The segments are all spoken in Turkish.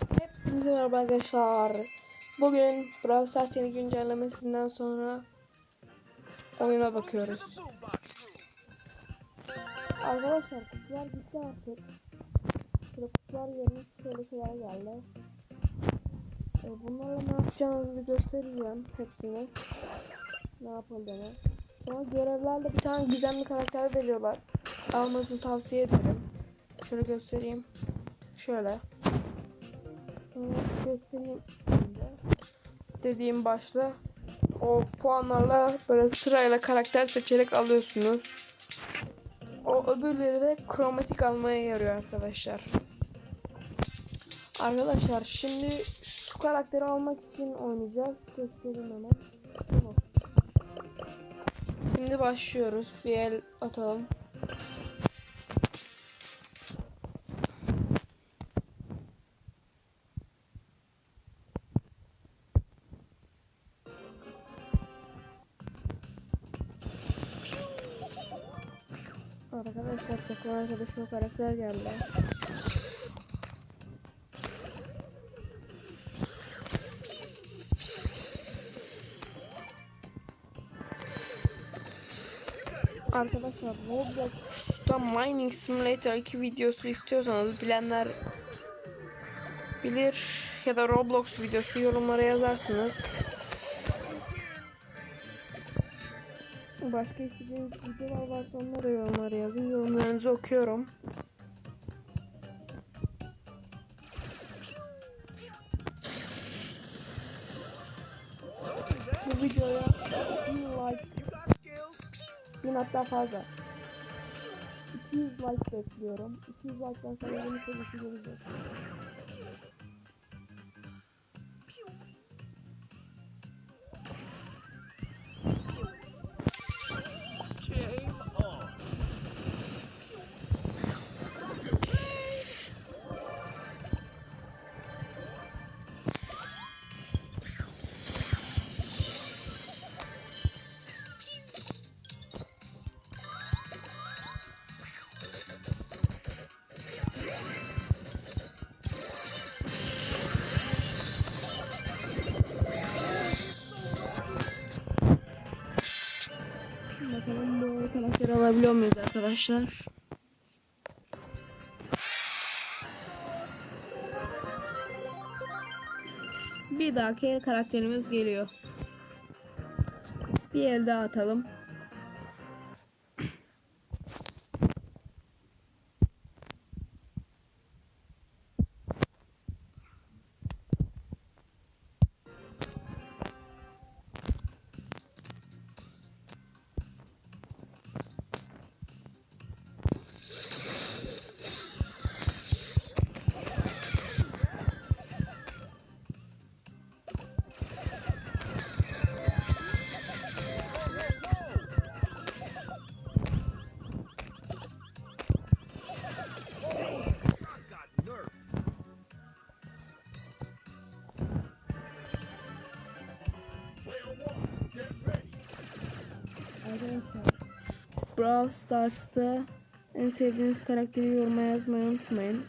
Hepinize merhaba arkadaşlar. Bugün Brawl Stars yeni güncellemesinden sonra oyuna bakıyoruz. Arkadaşlar kutular gitti artık. Şöyle kutular yerine şöyle şeyler geldi. E, bunlarla ne yapacağımızı göstereceğim hepsini. Ne yapıldığını. Sonra görevlerle bir tane gizemli karakter veriyorlar. Almanızı tavsiye ederim. Şöyle göstereyim. Şöyle. Dediğim başla. O puanlarla böyle sırayla karakter seçerek alıyorsunuz. O öbürleri de kromatik almaya yarıyor arkadaşlar. Arkadaşlar şimdi şu karakteri almak için oynayacağız. Göstereyim hemen. Şimdi başlıyoruz. Bir el atalım. Arkadaşlar takım arkadaşıma karakter geldi. Arkadaşlar Roblox'ta Mining Simulator 2 videosu istiyorsanız bilenler bilir ya da Roblox videosu yorumlara yazarsınız. Başka istediğiniz videolar varsa onları yorumlara yazın. Yorumlarınızı okuyorum. Bu videoya 1000 like, 1000 hatta fazla. 200 like bekliyorum. 200 like'dan sonra yeni serisi gelecek. Bakalım bu karakteri alabiliyor muyuz arkadaşlar? Bir dahaki karakterimiz geliyor. Bir el daha atalım. Brawl Stars'ta en sevdiğiniz karakteri yoruma yazmayı unutmayın.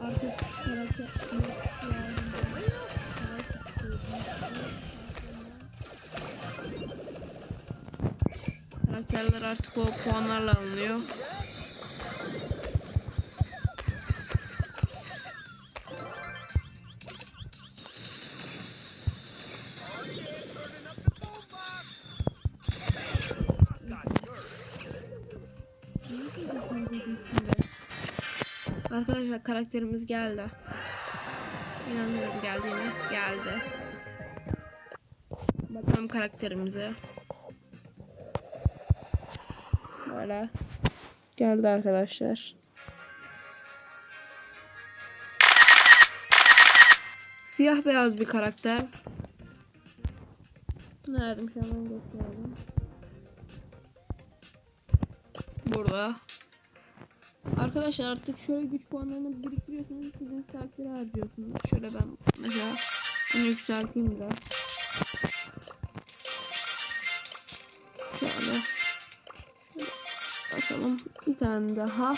Artık karakter Karakterler artık o puanlarla alınıyor. Arkadaşlar karakterimiz geldi. İnanmıyorum geldiğine. Geldi. Bakalım karakterimize. Böyle. Geldi arkadaşlar. Siyah beyaz bir karakter. Nerede an göstereyim. Burada. Arkadaşlar artık şöyle güç puanlarını biriktiriyorsunuz. Sizin karakteri harcıyorsunuz. Şöyle ben mesela bunu yükselteyim de. Şöyle. Bakalım bir tane daha.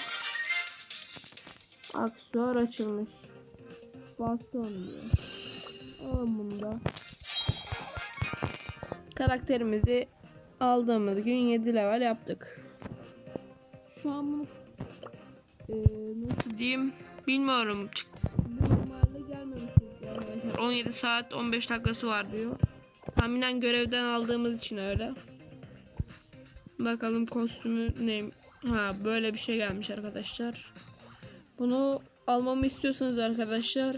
Aksesuar açılmış. Baston diyor. Alın bunu da. Karakterimizi aldığımız gün 7 level yaptık. Şu an bunu eee, nasıl diyeyim bilmiyorum. Çık- normalde gelmemişiz arkadaşlar. 17 saat 15 dakikası var diyor. Tahminen görevden aldığımız için öyle. Bakalım kostümü ne? Ha böyle bir şey gelmiş arkadaşlar. Bunu almamı istiyorsanız arkadaşlar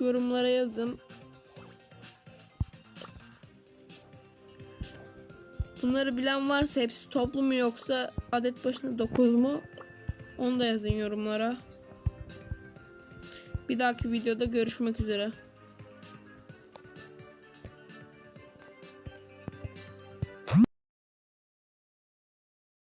yorumlara yazın. Bunları bilen varsa hepsi toplu mu yoksa adet başına 9 mu? Onu da yazın yorumlara. Bir dahaki videoda görüşmek üzere.